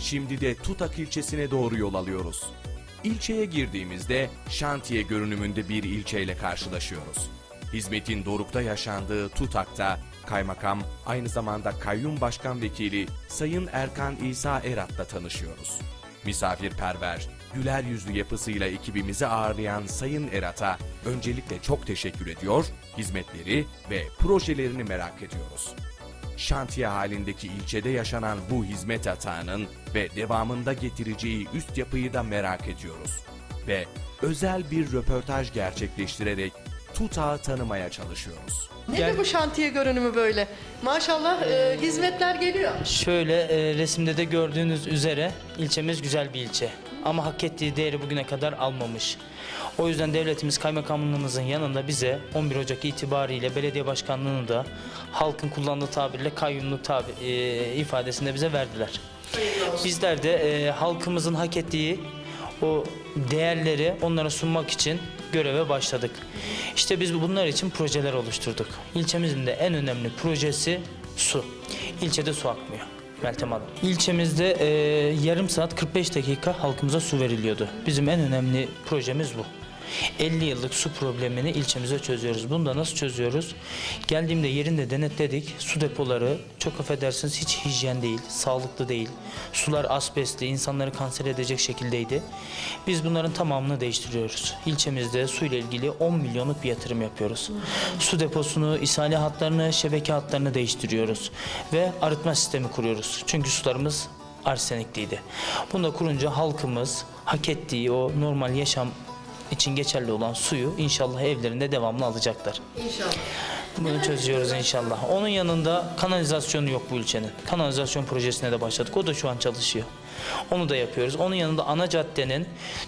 Şimdi de Tutak ilçesine doğru yol alıyoruz. İlçeye girdiğimizde şantiye görünümünde bir ilçeyle karşılaşıyoruz. Hizmetin dorukta yaşandığı Tutak'ta kaymakam aynı zamanda kayyum başkan vekili Sayın Erkan İsa Erat'la tanışıyoruz. Misafirperver, güler yüzlü yapısıyla ekibimizi ağırlayan Sayın Erat'a öncelikle çok teşekkür ediyor, hizmetleri ve projelerini merak ediyoruz. Şantiye halindeki ilçede yaşanan bu hizmet hatağının ve devamında getireceği üst yapıyı da merak ediyoruz. Ve özel bir röportaj gerçekleştirerek tutağı tanımaya çalışıyoruz. Nedir bu şantiye görünümü böyle? Maşallah e, hizmetler geliyor. Şöyle e, resimde de gördüğünüz üzere ilçemiz güzel bir ilçe. Ama hak ettiği değeri bugüne kadar almamış. O yüzden devletimiz kaymakamlığımızın yanında bize 11 Ocak itibariyle belediye başkanlığını da halkın kullandığı tabirle kayyumluk tabi, e, ifadesinde bize verdiler. Bizler de e, halkımızın hak ettiği o değerleri onlara sunmak için göreve başladık. İşte biz bunlar için projeler oluşturduk. İlçemizin de en önemli projesi su. İlçede su akmıyor. Meltem Hanım. İlçemizde e, yarım saat 45 dakika halkımıza su veriliyordu. Bizim en önemli projemiz bu. 50 yıllık su problemini ilçemize çözüyoruz. Bunu da nasıl çözüyoruz? Geldiğimde yerinde denetledik. Su depoları çok affedersiniz hiç hijyen değil, sağlıklı değil. Sular asbestli, insanları kanser edecek şekildeydi. Biz bunların tamamını değiştiriyoruz. İlçemizde su ile ilgili 10 milyonluk bir yatırım yapıyoruz. Su deposunu, ishali hatlarını, şebeke hatlarını değiştiriyoruz. Ve arıtma sistemi kuruyoruz. Çünkü sularımız arsenikliydi. Bunu da kurunca halkımız hak ettiği o normal yaşam için geçerli olan suyu inşallah evlerinde devamlı alacaklar. İnşallah. Bunu çözüyoruz inşallah. Onun yanında kanalizasyonu yok bu ilçenin. Kanalizasyon projesine de başladık. O da şu an çalışıyor. Onu da yapıyoruz. Onun yanında ana caddenin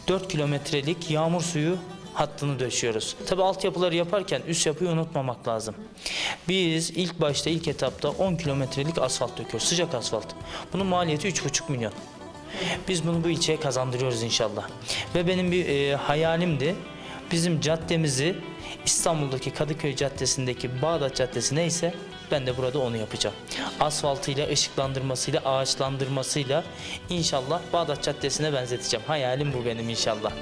4 kilometrelik yağmur suyu hattını döşüyoruz. Tabi altyapıları yaparken üst yapıyı unutmamak lazım. Biz ilk başta ilk etapta 10 kilometrelik asfalt döküyoruz. Sıcak asfalt. Bunun maliyeti 3,5 milyon. Biz bunu bu ilçeye kazandırıyoruz inşallah. Ve benim bir e, hayalimdi. Bizim caddemizi İstanbul'daki Kadıköy Caddesi'ndeki Bağdat Caddesi neyse ben de burada onu yapacağım. Asfaltıyla, ışıklandırmasıyla, ağaçlandırmasıyla inşallah Bağdat Caddesi'ne benzeteceğim. Hayalim bu benim inşallah.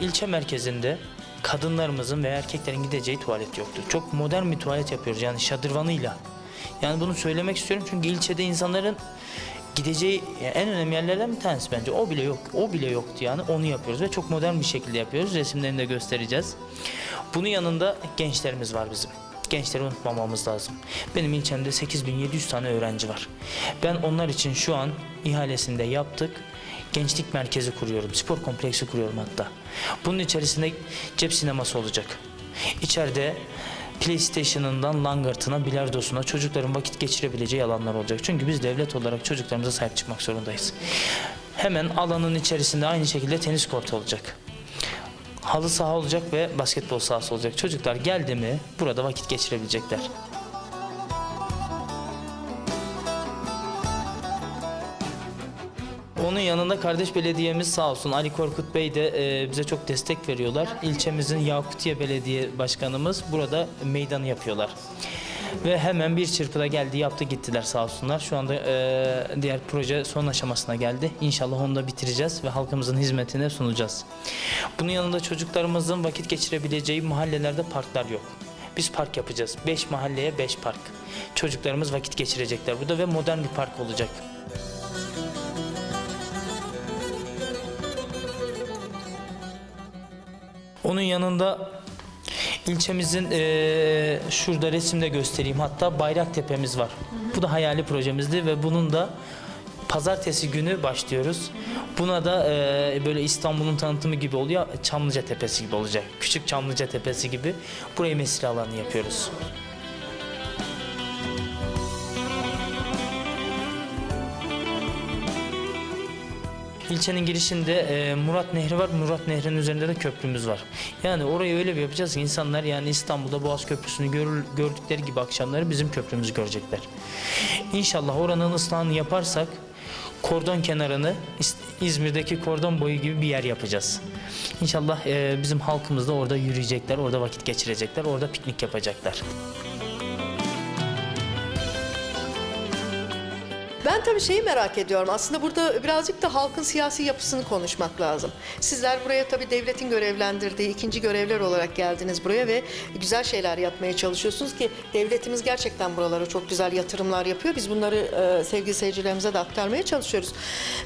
İlçe merkezinde kadınlarımızın ve erkeklerin gideceği tuvalet yoktu. Çok modern bir tuvalet yapıyoruz yani şadırvanıyla. Yani bunu söylemek istiyorum çünkü ilçede insanların gideceği en önemli yerlerden bir tanesi bence. O bile yok. O bile yoktu yani. Onu yapıyoruz ve çok modern bir şekilde yapıyoruz. Resimlerini de göstereceğiz. Bunun yanında gençlerimiz var bizim. Gençleri unutmamamız lazım. Benim ilçemde 8700 tane öğrenci var. Ben onlar için şu an ihalesinde yaptık. Gençlik merkezi kuruyorum. Spor kompleksi kuruyorum hatta. Bunun içerisinde cep sineması olacak. İçeride PlayStation'ından langırtına, bilardosuna çocukların vakit geçirebileceği alanlar olacak. Çünkü biz devlet olarak çocuklarımıza sahip çıkmak zorundayız. Hemen alanın içerisinde aynı şekilde tenis kortu olacak. Halı saha olacak ve basketbol sahası olacak. Çocuklar geldi mi burada vakit geçirebilecekler. Onun yanında kardeş belediyemiz sağ olsun Ali Korkut Bey de e, bize çok destek veriyorlar. İlçemizin Yakutiye Belediye Başkanımız burada meydanı yapıyorlar. Ve hemen bir çırpıda geldi yaptı gittiler sağ olsunlar. Şu anda e, diğer proje son aşamasına geldi. İnşallah onu da bitireceğiz ve halkımızın hizmetine sunacağız. Bunun yanında çocuklarımızın vakit geçirebileceği mahallelerde parklar yok. Biz park yapacağız. 5 mahalleye 5 park. Çocuklarımız vakit geçirecekler burada ve modern bir park olacak. Onun yanında ilçemizin eee, şurada resimde göstereyim hatta bayrak tepemiz var. Bu da hayali projemizdi ve bunun da pazartesi günü başlıyoruz. Buna da eee, böyle İstanbul'un tanıtımı gibi oluyor. Çamlıca Tepesi gibi olacak. Küçük Çamlıca Tepesi gibi. Burayı mesire alanı yapıyoruz. İlçenin girişinde e, Murat Nehri var. Murat Nehri'nin üzerinde de köprümüz var. Yani orayı öyle bir yapacağız ki insanlar yani İstanbul'da Boğaz Köprüsü'nü görür, gördükleri gibi akşamları bizim köprümüzü görecekler. İnşallah oranın ıslahını yaparsak kordon kenarını İz- İzmir'deki kordon boyu gibi bir yer yapacağız. İnşallah e, bizim halkımız da orada yürüyecekler, orada vakit geçirecekler, orada piknik yapacaklar. Ben tabii şeyi merak ediyorum. Aslında burada birazcık da halkın siyasi yapısını konuşmak lazım. Sizler buraya tabii devletin görevlendirdiği ikinci görevler olarak geldiniz buraya ve güzel şeyler yapmaya çalışıyorsunuz ki devletimiz gerçekten buralara çok güzel yatırımlar yapıyor. Biz bunları e, sevgili seyircilerimize de aktarmaya çalışıyoruz.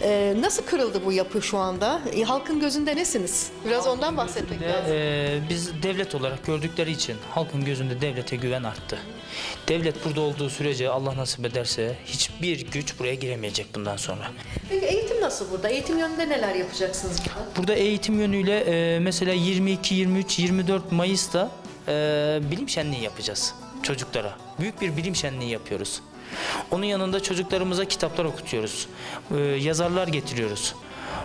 E, nasıl kırıldı bu yapı şu anda? E, halkın gözünde nesiniz? Biraz ondan bahsetmek Ve, lazım. e, biz devlet olarak gördükleri için halkın gözünde devlete güven arttı. Devlet burada olduğu sürece Allah nasip ederse hiçbir güç buraya giremeyecek bundan sonra. Peki eğitim nasıl burada? Eğitim yönünde neler yapacaksınız burada? Burada eğitim yönüyle e, mesela 22, 23, 24 Mayıs'ta e, bilim şenliği yapacağız çocuklara. Büyük bir bilim şenliği yapıyoruz. Onun yanında çocuklarımıza kitaplar okutuyoruz. E, yazarlar getiriyoruz.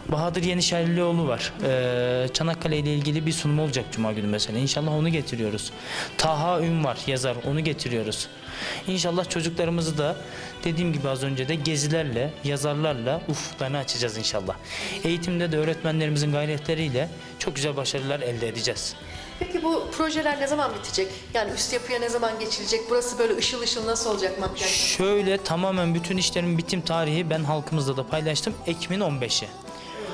Bahadır Yenişehirlioğlu var. E, Çanakkale ile ilgili bir sunum olacak Cuma günü mesela. İnşallah onu getiriyoruz. Taha Ün var yazar onu getiriyoruz. İnşallah çocuklarımızı da dediğim gibi az önce de gezilerle, yazarlarla ufuklarını açacağız inşallah. Eğitimde de öğretmenlerimizin gayretleriyle çok güzel başarılar elde edeceğiz. Peki bu projeler ne zaman bitecek? Yani üst yapıya ne zaman geçilecek? Burası böyle ışıl ışıl nasıl olacak makyaj? Şöyle tamamen bütün işlerin bitim tarihi ben halkımızla da paylaştım. Ekim'in 15'i.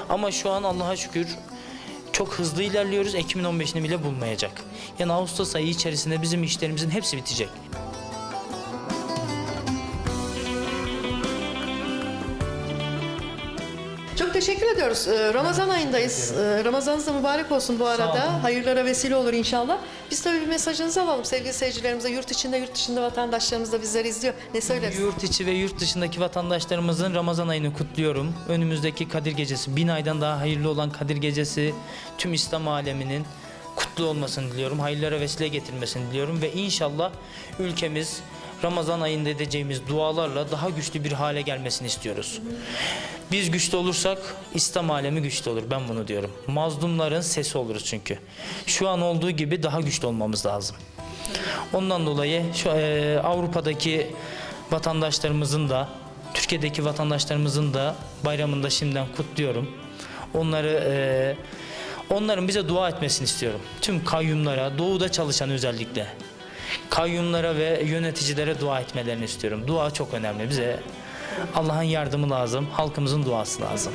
Ama şu an Allah'a şükür çok hızlı ilerliyoruz. Ekim'in 15'ini bile bulmayacak. Yani Ağustos ayı içerisinde bizim işlerimizin hepsi bitecek. Teşekkür ediyoruz. Ee, Ramazan ayındayız. Ee, Ramazanınız da mübarek olsun bu arada. Hayırlara vesile olur inşallah. Biz tabii bir mesajınızı alalım sevgili seyircilerimize. Yurt içinde, yurt dışında vatandaşlarımız da bizleri izliyor. Ne söylersiniz? Yurt içi ve yurt dışındaki vatandaşlarımızın Ramazan ayını kutluyorum. Önümüzdeki Kadir Gecesi, bin aydan daha hayırlı olan Kadir Gecesi tüm İslam aleminin kutlu olmasını diliyorum. Hayırlara vesile getirmesini diliyorum ve inşallah ülkemiz Ramazan ayında edeceğimiz dualarla daha güçlü bir hale gelmesini istiyoruz. Biz güçlü olursak İslam alemi güçlü olur. Ben bunu diyorum. Mazlumların sesi oluruz çünkü. Şu an olduğu gibi daha güçlü olmamız lazım. Ondan dolayı şu e, Avrupa'daki vatandaşlarımızın da Türkiye'deki vatandaşlarımızın da bayramında şimdiden kutluyorum. Onları e, onların bize dua etmesini istiyorum. Tüm kayyumlara, doğuda çalışan özellikle kayyumlara ve yöneticilere dua etmelerini istiyorum. Dua çok önemli. Bize Allah'ın yardımı lazım, halkımızın duası lazım.